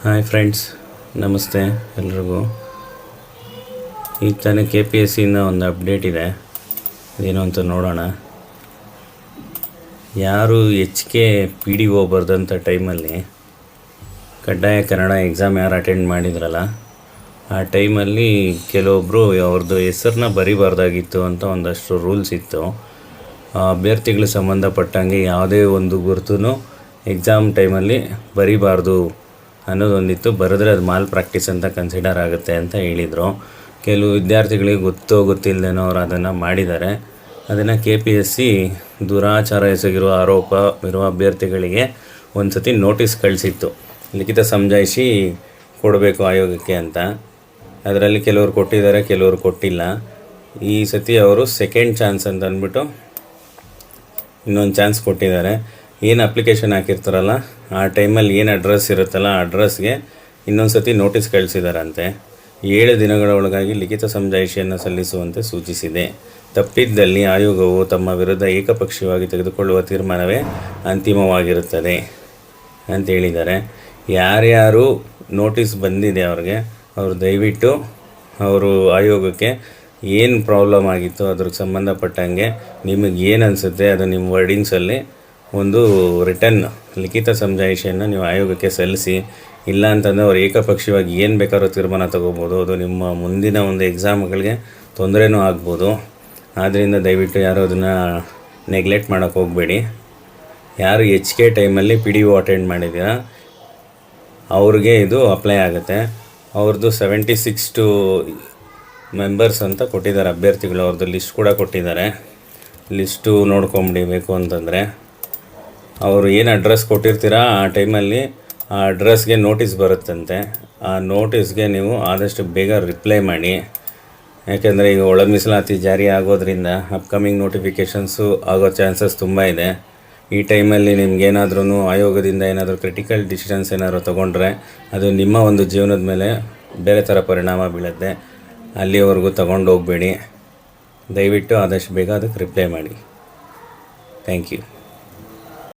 Hi friends, ನಮಸ್ತೆ ಎಲ್ರಿಗೂ. ಈಗ ತಾನೇ ಕೆ ಪಿ ಎಸ್ ಸಿಯಿಂದ ಒಂದು ಅಪ್ಡೇಟ್ ಇದೆ. ಏನು ಅಂತ ನೋಡೋಣ. ಯಾರು H K P D O ಬರೆದಂಥ ಟೈಮಲ್ಲಿ ಕಡ್ಡಾಯ ಕನ್ನಡ ಎಕ್ಸಾಮ್ ಯಾರು ಅಟೆಂಡ್ ಮಾಡಿದ್ರಲ್ಲ, ಆ ಟೈಮಲ್ಲಿ ಕೆಲವೊಬ್ಬರು ಅವ್ರದ್ದು ಹೆಸರನ್ನ ಬರಿಬಾರ್ದಾಗಿತ್ತು ಅಂತ ಒಂದಷ್ಟು ರೂಲ್ಸ್ ಇತ್ತು. ಆ ಅಭ್ಯರ್ಥಿಗಳಿಗೆ ಸಂಬಂಧಪಟ್ಟಂಗೆ ಯಾವುದೇ ಒಂದು ಗುರುತು ಎಕ್ಸಾಮ್ ಟೈಮಲ್ಲಿ ಬರಿಬಾರ್ದು ಅನ್ನೋದೊಂದಿತ್ತು. ಬರೆದ್ರೆ ಅದು ಮಾಲ್ ಪ್ರಾಕ್ಟೀಸ್ ಅಂತ ಕನ್ಸಿಡರ್ ಆಗುತ್ತೆ ಅಂತ ಹೇಳಿದರು. ಕೆಲವು ವಿದ್ಯಾರ್ಥಿಗಳಿಗೆ ಗೊತ್ತೋ ಗೊತ್ತಿಲ್ಲದೇನೋ ಅವರು ಅದನ್ನು ಮಾಡಿದ್ದಾರೆ. ಅದನ್ನು ಕೆ ಪಿ ಎಸ್ ಸಿ ದುರಾಚಾರ ಎಸಗಿರುವ ಆರೋಪ ಇರುವ ಅಭ್ಯರ್ಥಿಗಳಿಗೆ ಒಂದು ಸತಿ ನೋಟಿಸ್ ಕಳಿಸಿತ್ತು. ಲಿಖಿತ ಸಮಜಾಯಿಸಿ ಕೊಡಬೇಕು ಆಯೋಗಕ್ಕೆ ಅಂತ. ಅದರಲ್ಲಿ ಕೆಲವರು ಕೊಟ್ಟಿದ್ದಾರೆ, ಕೆಲವರು ಕೊಟ್ಟಿಲ್ಲ. ಈ ಸತಿ ಅವರು ಸೆಕೆಂಡ್ ಚಾನ್ಸ್ ಅಂತ ಅಂದ್ಬಿಟ್ಟು ಇನ್ನೊಂದು ಚಾನ್ಸ್ ಕೊಟ್ಟಿದ್ದಾರೆ. ಏನು ಅಪ್ಲಿಕೇಶನ್ ಹಾಕಿರ್ತಾರಲ್ಲ, ಆ ಟೈಮಲ್ಲಿ ಏನು ಅಡ್ರೆಸ್ ಇರುತ್ತಲ್ಲ, ಆ ಅಡ್ರೆಸ್ಗೆ ಇನ್ನೊಂದು ಸತಿ ನೋಟಿಸ್ ಕಳಿಸಿದಾರಂತೆ. ಏಳು ದಿನಗಳ ಒಳಗಾಗಿ ಲಿಖಿತ ಸಮಜಾಯಿಷಿಯನ್ನು ಸಲ್ಲಿಸುವಂತೆ ಸೂಚಿಸಿದೆ. ತಪ್ಪಿದ್ದಲ್ಲಿ ಆಯೋಗವು ತಮ್ಮ ವಿರುದ್ಧ ಏಕಪಕ್ಷೀಯವಾಗಿ ತೆಗೆದುಕೊಳ್ಳುವ ತೀರ್ಮಾನವೇ ಅಂತಿಮವಾಗಿರುತ್ತದೆ ಅಂತ ಹೇಳಿದ್ದಾರೆ. ಯಾರ್ಯಾರು ನೋಟಿಸ್ ಬಂದಿದೆ ಅವ್ರಿಗೆ, ಅವರು ದಯವಿಟ್ಟು ಅವರು ಆಯೋಗಕ್ಕೆ ಏನು ಪ್ರಾಬ್ಲಮ್ ಆಗಿತ್ತು ಅದ್ರಿಗೆ ಸಂಬಂಧಪಟ್ಟಂಗೆ ನಿಮಗೆ ಏನು ಅನಿಸುತ್ತೆ, ಅದು ನಿಮ್ಮ ವರ್ಡಿಂಗ್ಸಲ್ಲಿ ಒಂದು ರಿಟರ್ನ್ ಲಿಖಿತ ಸಮಜಾಯಿಷಿಯನ್ನು ನೀವು ಆಯೋಗಕ್ಕೆ ಸಲ್ಲಿಸಿ, ಇಲ್ಲ ಅಂತಂದರೆ ಅವ್ರು ಏಕಪಕ್ಷೀಯವಾಗಿ ಏನು ಬೇಕಾದ್ರೂ ತೀರ್ಮಾನ ತಗೋಬೋದು. ಅದು ನಿಮ್ಮ ಮುಂದಿನ ಒಂದು ಎಕ್ಸಾಮ್ಗಳಿಗೆ ತೊಂದರೆನೂ ಆಗ್ಬೋದು. ಆದ್ದರಿಂದ ದಯವಿಟ್ಟು ಯಾರು ಅದನ್ನು ನೆಗ್ಲೆಕ್ಟ್ ಮಾಡೋಕ್ಕೆ ಹೋಗಬೇಡಿ. ಯಾರು ಎಚ್ ಕೆ ಟೈಮಲ್ಲಿ ಪಿ ಡಿ ಒ ಅಟೆಂಡ್ ಮಾಡಿದ್ದೀರಾ ಅವ್ರಿಗೆ ಇದು ಅಪ್ಲೈ ಆಗುತ್ತೆ. ಅವ್ರದ್ದು ಸೆವೆಂಟಿ ಸಿಕ್ಸ್ ಟು ಮೆಂಬರ್ಸ್ ಅಂತ ಕೊಟ್ಟಿದ್ದಾರೆ, ಅಭ್ಯರ್ಥಿಗಳು ಅವ್ರದ್ದು ಲಿಸ್ಟ್ ಕೂಡ ಕೊಟ್ಟಿದ್ದಾರೆ. ಲಿಸ್ಟು ನೋಡ್ಕೊಂಬಿಡಿಬೇಕು ಅಂತಂದರೆ. ಅವರು ಏನು ಅಡ್ರೆಸ್ ಕೊಟ್ಟಿರ್ತೀರಾ ಆ ಟೈಮಲ್ಲಿ ಆ ಅಡ್ರೆಸ್ಗೆ ನೋಟಿಸ್ ಬರುತ್ತಂತೆ. ಆ ನೋಟಿಸ್ಗೆ ನೀವು ಆದಷ್ಟು ಬೇಗ ರಿಪ್ಲೈ ಮಾಡಿ. ಯಾಕೆಂದರೆ ಈಗ ಒಳ ಮೀಸಲಾತಿ ಜಾರಿ ಆಗೋದ್ರಿಂದ ಅಪ್ಕಮಿಂಗ್ ನೋಟಿಫಿಕೇಷನ್ಸು ಆಗೋ ಚಾನ್ಸಸ್ ತುಂಬ ಇದೆ. ಈ ಟೈಮಲ್ಲಿ ನಿಮ್ಗೇನಾದ್ರೂ ಆಯೋಗದಿಂದ ಏನಾದರೂ ಕ್ರಿಟಿಕಲ್ ಡಿಸಿಷನ್ಸ್ ಏನಾದರೂ ತೊಗೊಂಡ್ರೆ ಅದು ನಿಮ್ಮ ಒಂದು ಜೀವನದ ಮೇಲೆ ಬೇರೆ ಥರ ಪರಿಣಾಮ ಬೀಳುತ್ತೆ. ಅಲ್ಲಿವರೆಗೂ ತೊಗೊಂಡು ಹೋಗಬೇಡಿ ದಯವಿಟ್ಟು ಆದಷ್ಟು ಬೇಗ ಅದಕ್ಕೆ ರಿಪ್ಲೈ ಮಾಡಿ. Thank you